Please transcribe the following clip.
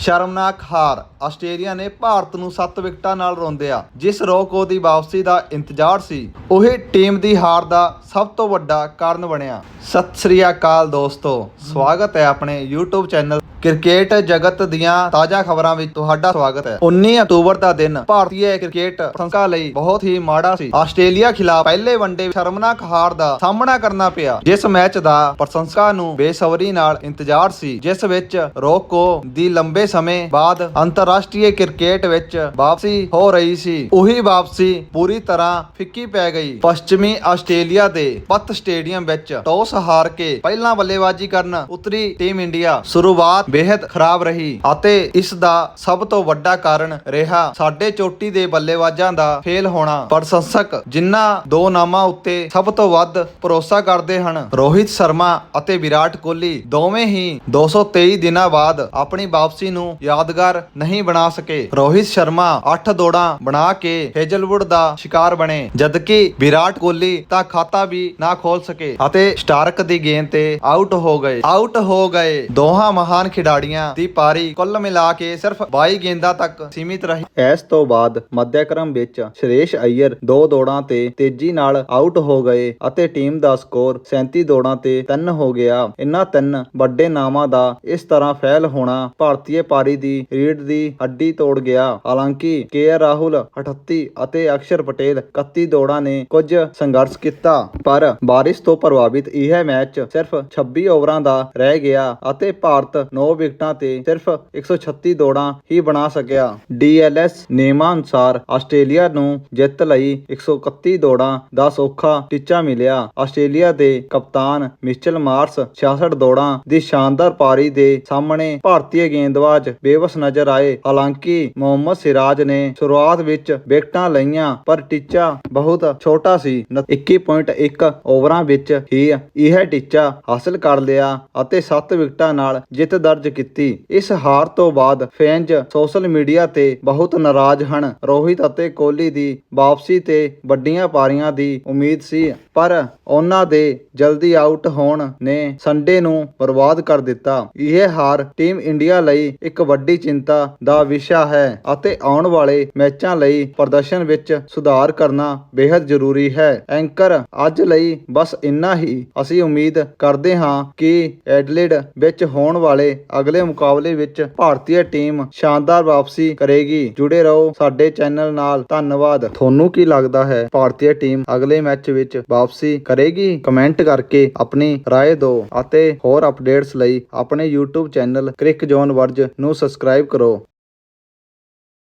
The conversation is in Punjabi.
ਸ਼ਰਮਨਾਕ ਹਾਰ। ਆਸਟ੍ਰੇਲੀਆ ਨੇ ਭਾਰਤ ਨੂੰ 7 ਵਿਕਟਾਂ ਨਾਲ ਰੋਂਦਿਆ, ਜਿਸ ਰੋਕੋ ਦੀ ਵਾਪਸੀ ਦਾ ਇੰਤਜ਼ਾਰ ਸੀ। ਉਹੀ ਟੀਮ ਦੀ ਹਾਰ ਦਾ ਸਭ ਤੋਂ ਵੱਡਾ ਕਾਰਨ ਬਣਿਆ। ਸਤਿ ਸ੍ਰੀ ਅਕਾਲ ਦੋਸਤੋ। ਸਵਾਗਤ ਹੈ ਆਪਣੇ YouTube ਚੈਨਲ ਕ੍ਰਿਕਟ ਜਗਤ ਦੀਆਂ ਤਾਜ਼ਾ ਖਬਰਾਂ ਵਿੱਚ ਤੁਹਾਡਾ ਸਵਾਗਤ ਹੈ। 19 ਅਕਤੂਬਰ ਦਾ ਦਿਨ ਭਾਰਤੀ ਕ੍ਰਿਕਟ ਸੰਸਥਾ ਲਈ ਬਹੁਤ ਹੀ ਮਾੜਾ ਸੀ। ਆਸਟ੍ਰੇਲੀਆ ਖਿਲਾਫ ਪਹਿਲੇ ਵਨਡੇ ਸ਼ਰਮਨਾਕ ਹਾਰ ਦਾ ਸਾਹਮਣਾ ਕਰਨਾ ਪਿਆ, ਜਿਸ ਮੈਚ ਦਾ ਪ੍ਰਸ਼ੰਸਕਾਂ ਨੂੰ ਬੇਸਬਰੀ ਨਾਲ ਇੰਤਜ਼ਾਰ ਸੀ, ਜਿਸ ਵਿੱਚ ਰੋਕੋ ਦੀ ਲੰਬੇ ਸਮੇਂ ਬਾਅਦ ਅੰਤਰਰਾਸ਼ਟਰੀ ਕ੍ਰਿਕਟ ਵਿੱਚ ਵਾਪਸੀ ਹੋ ਰਹੀ ਸੀ। ਉਹੀ ਵਾਪਸੀ ਪੂਰੀ ਤਰ੍ਹਾਂ ਫਿੱਕੀ ਪੈ ਗਈ। ਪੱਛਮੀ ਆਸਟ੍ਰੇਲੀਆ ਦੇ ਪੱਤ ਸਟੇਡੀਅਮ ਵਿੱਚ ਟੌਸ ਹਾਰ ਕੇ ਪਹਿਲਾਂ ਬੱਲੇਬਾਜ਼ੀ ਕਰਨ ਉਤਰੀ ਟੀਮ ਇੰਡੀਆ। ਸ਼ੁਰੂਆਤ ਬੇहद ਖਰਾਬ ਰਹੀ ਅਤੇ ਇਸ ਦਾ ਸਭ ਤੋਂ ਵੱਡਾ ਕਾਰਨ ਰਿਹਾ ਸਾਡੇ ਚੋਟੀ ਦੇ ਬੱਲੇਬਾਜ਼ਾਂ ਦਾ ਫੇਲ ਹੋਣਾ। ਪ੍ਰਸ਼ੰਸਕ ਜਿਨ੍ਹਾਂ ਦੋ ਨਾਮਾਂ ਉੱਤੇ ਸਭ ਤੋਂ ਵੱਧ ਭਰੋਸਾ ਕਰਦੇ ਹਨ, ਰੋਹਿਤ ਸ਼ਰਮਾ ਅਤੇ ਵਿਰਾਟ ਕੋਹਲੀ, ਦੋਵੇਂ ਹੀ 223 ਦਿਨਾਂ ਬਾਅਦ ਆਪਣੀ ਵਾਪਸੀ ਨੂੰ ਯਾਦਗਾਰ ਨਹੀਂ ਬਣਾ ਸਕੇ। ਰੋਹਿਤ ਸ਼ਰਮਾ 8 ਦੌੜਾਂ ਬਣਾ ਕੇ ਹੇਜ਼ਲਵੁੱਡ ਦਾ ਸ਼ਿਕਾਰ ਬਣੇ, ਜਦਕਿ ਵਿਰਾਟ ਕੋਹਲੀ ਤਾਂ ਖਾਤਾ ਵੀ ਨਾ ਖੋਲ ਸਕੇ ਅਤੇ ਸਟਾਰਕ ਦੀ ਗੇਂਦ ਤੇ ਆਊਟ ਹੋ ਗਏ। ਆਊਟ ਹੋ ਗਏ ਦੋਹਾਂ ਮਹਾਨ ਖਿਡਾਰੀਆਂ ਦੀ ਪਾਰੀ ਕੁੱਲ ਮਿਲਾ ਕੇ ਸਿਰਫ 22 ਗੇਂਦਾਂ ਤੱਕ ਸੀਮਿਤ ਰਹੀ। ਇਸ ਤੋਂ ਬਾਅਦ ਮੱਧਿਆਕ੍ਰਮ ਵਿੱਚ ਸ਼੍ਰੇਸ਼ ਅਈਅਰ ਦੋ ਦੌੜਾਂ ਤੇ ਤੇਜ਼ੀ ਨਾਲ ਆਊਟ ਹੋ ਗਏ ਅਤੇ ਟੀਮ ਦਾ ਸਕੋਰ 37 ਦੌੜਾਂ ਤੇ 3 ਹੋ ਗਿਆ। ਇਨ੍ਹਾਂ ਤਿੰਨ ਵੱਡੇ ਨਾਮਾਂ ਦਾ ਇਸ ਤਰ੍ਹਾਂ ਫੈਲ ਹੋਣਾ ਭਾਰਤੀ ਪਾਰੀ ਦੀ ਰੀੜ ਦੀ ਹੱਡੀ ਤੋੜ ਗਿਆ। ਹਾਲਾਂਕਿ ਕੇ ਰਾਹੁਲ 38 ਅਤੇ ਅਕਸ਼ਰ ਪਟੇਲ 31 ਦੌੜਾਂ ਨੇ ਕੁਝ ਸੰਘਰਸ਼ ਕੀਤਾ, ਪਰ ਬਾਰਿਸ਼ ਤੋਂ ਪ੍ਰਭਾਵਿਤ ਇਹ ਮੈਚ ਸਿਰਫ 26 ਓਵਰਾਂ ਦਾ ਰਹਿ ਗਿਆ ਅਤੇ ਭਾਰਤ 9 ਵਿਕਟਾਂ ਤੇ ਸਿਰਫ 136 ਦੌੜਾਂ ਹੀ ਬਣਾ ਸਕਿਆ। DLS ਨਿਯਮਾਂ ਅਨੁਸਾਰ ਆਸਟ੍ਰੇਲੀਆ ਨੂੰ ਜਿੱਤ ਲਈ 131 ਦੌੜਾਂ ਦਾ ਸੌਖਾ ਟੀਚਾ ਮਿਲਿਆ। ਆਸਟ੍ਰੇਲੀਆ ਦੇ ਕਪਤਾਨ ਮਿਚਲ ਮਾਰਸ 66 ਦੌੜਾਂ ਦੀ ਸ਼ਾਨਦਾਰ ਪਾਰੀ ਦੇ ਸਾਹਮਣੇ ਭਾਰਤੀ ਗੇਂਦਬਾਜ਼ ਬੇਵਸ ਨਜ਼ਰ ਆਏ। ਹਾਲਾਂਕਿ ਮੁਹੰਮਦ ਸਿਰਾਜ ਨੇ ਸ਼ੁਰੂਆਤ ਵਿੱਚ ਵਿਕਟਾਂ ਲਈਆਂ, ਪਰ ਟੀਚਾ ਬਹੁਤ ਛੋਟਾ ਸੀ। ਨ- 21.1 ਓਵਰਾਂ ਵਿੱਚ ਹੀ ਇਹ ਟੀਚਾ ਹਾਸਲ ਕਰ ਲਿਆ ਅਤੇ 7 ਵਿਕਟਾਂ ਨਾਲ ਜਿੱਤ ਦਰਜ ਕੀਤੀ। ਇਸ ਹਾਰ ਤੋਂ ਬਾਅਦ ਫੈਨਜ਼ ਸੋਸ਼ਲ ਮੀਡੀਆ ਤੇ ਬਹੁਤ ਨਾਰਾਜ਼ ਹਨ। ਰੋਹਿਤ ਅਤੇ ਕੋਹਲੀ ਦੀ ਵਾਪਸੀ ਤੇ ਵੱਡੀਆਂ ਪਾਰੀਆਂ ਦੀ ਉਮੀਦ ਸੀ, ਪਰ ਉਹਨਾਂ ਦੇ ਜਲਦੀ ਆਊਟ ਹੋਣ ਨੇ ਸੰਡੇ ਨੂੰ ਬਰਬਾਦ ਕਰ ਦਿੱਤਾ। ਇਹ ਹਾਰ ਟੀਮ ਇੰਡੀਆ ਲਈ ਇੱਕ ਵੱਡੀ ਚਿੰਤਾ ਦਾ ਵਿਸ਼ਾ ਹੈ ਅਤੇ ਆਉਣ ਵਾਲੇ ਮੈਚਾਂ ਲਈ ਪ੍ਰਦਰਸ਼ਨ ਵਿੱਚ ਸੁਧਾਰ ਕਰਨਾ ਬੇहद ਜ਼ਰੂਰੀ ਹੈ। ਐਂਕਰ ਅੱਜ ਲਈ ਬਸ ਇੰਨਾ ਹੀ। ਅਸੀਂ ਉਮੀਦ ਕਰਦੇ ਹਾਂ ਕਿ ਐਡਲੇਡ ਵਿੱਚ ਹੋਣ ਵਾਲੇ ਅਗਲੇ ਮੁਕਾਬਲੇ ਵਿੱਚ ਭਾਰਤੀ ਟੀਮ ਸ਼ਾਨਦਾਰ ਵਾਪਸੀ ਕਰੇਗੀ ਜੁੜੇ ਰਹੋ ਸਾਡੇ ਚੈਨਲ ਨਾਲ ਧੰਨਵਾਦ ਤੁਹਾਨੂੰ ਕੀ ਲੱਗਦਾ ਹੈ ਭਾਰਤੀ ਟੀਮ ਅਗਲੇ ਮੈਚ ਵਿੱਚ ਵਾਪਸੀ ਕਰੇਗੀ ਕਮੈਂਟ ਕਰਕੇ ਆਪਣੀ رائے ਦਿਓ ਅਤੇ ਹੋਰ ਅਪਡੇਟਸ ਲਈ ਆਪਣੇ YouTube ਚੈਨਲ ਕ੍ਰਿਕ ਜ਼ੋਨ ਵਰਜ ਨੂੰ ਸਬਸਕ੍ਰਾਈਬ ਕਰੋ